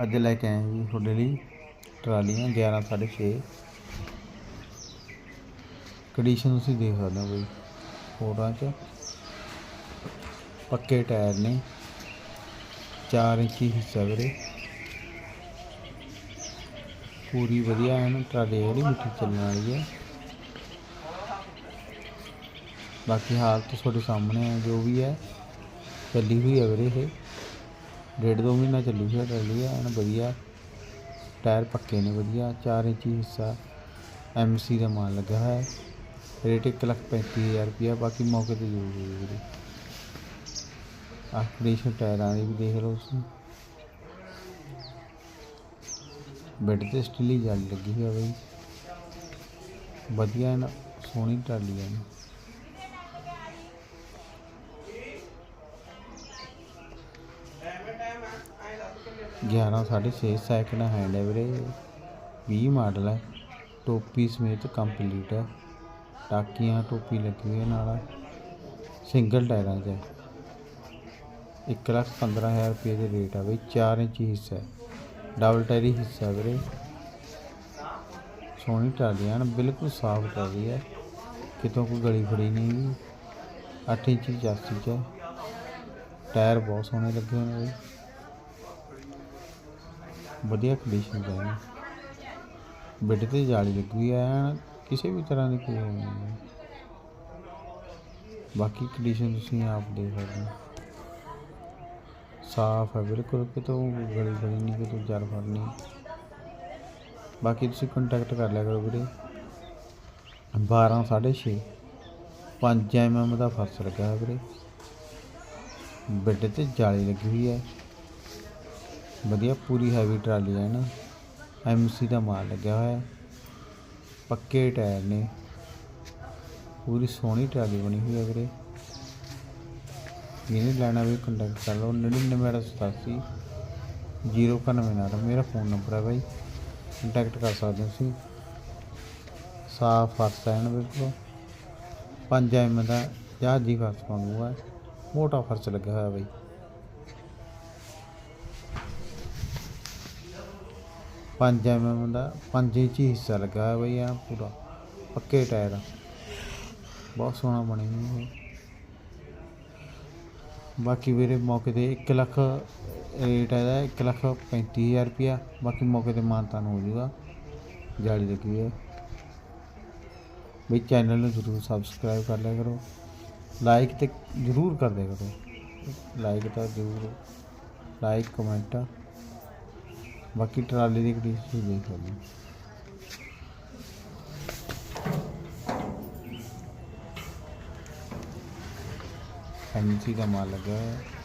ਅੱਜ ਲੈ ਕੇ ਆਏ ਜੀ ਤੁਹਾਡੇ ਲਈ ਟਰਾਲੀਆਂ 11 6.5 ਕੰਡੀਸ਼ਨ ਤੁਸੀਂ ਦੇਖ ਸਕਦੇ ਹੋ ਬਈ ਹੋਰਾਂ 'ਚ। ਪੱਕੇ ਟਾਇਰ ਨੇ 4 ਇੰਚੀ ਹਿੱਸਾ ਵੀਰੇ। ਪੂਰੀ ਵਧੀਆ ਹੈ ਨਾ ਟਰਾਲੀ ਜਿਹੜੀ ਮਿੱਠੀ ਚੱਲਣ ਵਾਲੀ ਹੈ। ਬਾਕੀ ਹਾਲਤ ਤੁਹਾਡੇ ਸਾਹਮਣੇ ਹੈ, ਜੋ ਵੀ ਹੈ, ਚੱਲੀ ਹੋਈ ਹੈ ਵੀਰੇ ਇਹ। ਡੇਢ ਦੋ ਮਹੀਨਾ ਚੱਲੀ ਹੋਈ ਟਰਾਲੀ ਹੈ ਐਨ ਵਧੀਆ। ਟਾਇਰ ਪੱਕੇ ਨੇ ਵਧੀਆ 4 ਇੰਚੀ ਹਿੱਸਾ ਐਮਸੀ ਦਾ ਮਾਲ ਲੱਗਾ ਹੋਇਆ ਹੈ। ਰੇਟ ਇੱਕ ਲੱਖ ਪੈਂਤੀ ਹਜ਼ਾਰ ਰੁਪਇਆ, ਬਾਕੀ ਮੌਕੇ ਤੇ ਜ਼ਰੂਰ ਦੇ ਵੀਰੇ। ਆਹ ਕੰਡੀਸ਼ਨ ਟਾਇਰਾਂ ਦੀ ਵੀ ਦੇਖ ਲਓ ਤੁਸੀਂ। ਬੈੱਡ ਤੇ ਸਟੀਲੀ ਜਾਲੀ ਲੱਗੀ ਹੋਈ ਹੈ ਬਈ। ਵਧੀਆ ਨਾ ਸੋਹਣੀ ਟਰਾਲੀ ਹੈ ਨਾ ਗਿਆਰਾਂ, ਸਾਢੇ ਛੇ ਸੈਕਿੰਡ ਹੈਂਡ ਹੈ ਵੀਰੇ 20 ਮਾਡਲ ਹੈ, ਟੋਪੀ ਸਮੇਤ ਕੰਪਲੀਟ ਹੈ। ਟਾਕੀਆਂ, ਟੋਪੀ ਲੱਗੀ ਹੋਈ ਨਾਲ। ਸਿੰਗਲ ਟਾਇਰਾਂ 'ਚ ਹੈ। ਇੱਕ ਲੱਖ ਪੰਦਰਾਂ ਹਜ਼ਾਰ ਰੁਪਏ ਦੇ ਰੇਟ ਆ ਬਈ 4 ਇੰਚੀ ਹਿੱਸਾ ਹੈ। ਡਬਲ ਟਾਇਰੀ ਹਿੱਸਾ ਹੈ ਵੀਰੇ। ਸੋਹਣੀ ਟਰਾਲੀ ਹਨ ਬਿਲਕੁਲ ਸਾਫ਼ ਟਰਾਲੀ ਹੈ ਕਿਤੋਂ ਕੋਈ ਗਲੀ ਫੜੀ ਨਹੀਂ 8 ਇੰਚ ਚਾਸੀ 'ਚ ਹੈ। ਟਾਇਰ ਬਹੁਤ ਸੋਹਣੇ ਲੱਗੇ ਹੋਏ ਨੇ ਬਈ। ਵਧੀਆ ਕੰਡੀਸ਼ਨ ਦਾ ਹੈ ਬੈੱਡ ਤੇ ਜਾਲੀ ਲੱਗੀ ਹੋਈ ਹੈ ਐਨ ਕਿਸੇ ਵੀ ਤਰ੍ਹਾਂ ਦੀ ਕੋਈ ਉਹ ਨਹੀਂ ਬਾਕੀ ਕੰਡੀਸ਼ਨ ਤੁਸੀਂ ਆਪ ਦੇਖ ਸਕਦੇ ਹੋ। ਸਾਫ਼ ਹੈ, ਬਿਲਕੁਲ, ਕਿਤੋਂ ਗਲੀ ਗਲੀ ਨਹੀਂ, ਕਿਤੋਂ ਜਰ ਫੜਨੀ। ਬਾਕੀ ਤੁਸੀਂ ਕੰਟੈਕਟ ਕਰ ਲਿਆ ਕਰੋ ਵੀਰੇ। 12 6.5 5 ਐਮਐਮ ਦਾ ਫਰਸ਼ ਲੱਗਾ ਹੈ ਵੀਰੇ। ਬੈੱਡ ਤੇ ਜਾਲੀ ਲੱਗੀ ਹੋਈ ਹੈ। ਵਧੀਆ, ਪੂਰੀ ਹੈਵੀ ਟਰਾਲੀ ਹੈ ਨਾ। ਐਮਸੀ ਦਾ ਮਾਲ ਲੱਗਿਆ ਹੋਇਆ। ਪੱਕੇ ਟਾਇਰ ਨੇ। ਪੂਰੀ ਸੋਹਣੀ ਟਰਾਲੀ ਬਣੀ ਹੋਈ ਹੈ ਵੀਰੇ। ਇਹਨੇ ਲੈਣਾ ਵੀ ਕੰਟੈਕਟ ਕਰ ਲਓ। 9987 099 ਮੇਰਾ ਫੋਨ ਨੰਬਰ ਹੈ ਬਾਈ। ਕੰਟੈਕਟ ਕਰ ਸਕਦੇ ਹੋ ਤੁਸੀਂ। ਸਾਫ਼ ਫਰਸ਼ ਹੈ ਨਾ ਬਿਲਕੁਲ। 5 ਐਮ ਦਾ ਜਹਾਜੀ ਫਰਸ਼ ਵਾਂਗੂ ਮੋਟਾ ਫਰਸ਼ ਲੱਗਿਆ ਹੋਇਆ ਬਾਈ। ਪੰਜ ਐਮ ਦਾ 5 ਇੰਚੀ ਹਿੱਸਾ ਲੱਗਾ ਹੈ ਬਈ ਆ ਪੂਰਾ, ਪੱਕੇ ਟਾਇਰ ਬਹੁਤ ਸੋਹਣਾ ਬਣੀ ਹੋਈ ਬਾਕੀ ਵੀਰੇ ਮੌਕੇ ਤੇ 1 ਲੱਖ ਰੇਟ ਇਹਦਾ 1 ਲੱਖ 35000 ਰੁਪਇਆ। ਬਾਕੀ ਮੌਕੇ ਤੇ ਮਾਨਤਾਨ ਹੋ ਜਾਊਗਾ ਜਾਲੀ ਲੱਗੀ ਹੈ ਬਈ ਚੈਨਲ ਨੂੰ ਜ਼ਰੂਰ ਸਬਸਕ੍ਰਾਈਬ ਕਰ ਲਿਆ ਕਰੋ। ਲਾਈਕ ਤੇ ਜ਼ਰੂਰ ਕਰ ਦਿਆ ਕਰੋ। ਲਾਈਕ ਤਾਂ ਜ਼ਰੂਰ ਲਾਈਕ ਕਮੈਂਟ ਬਾਕੀ ਟਰਾਲੀ ਦੀ ਕੰਡੀਸ਼ਨ ਤੁਸੀਂ ਦੇਖ ਸਕਦੇ ਹੋ ਐਮਸੀ ਦਾ ਮਾਲ ਲੱਗਾ ਹੋਇਆ ਹੈ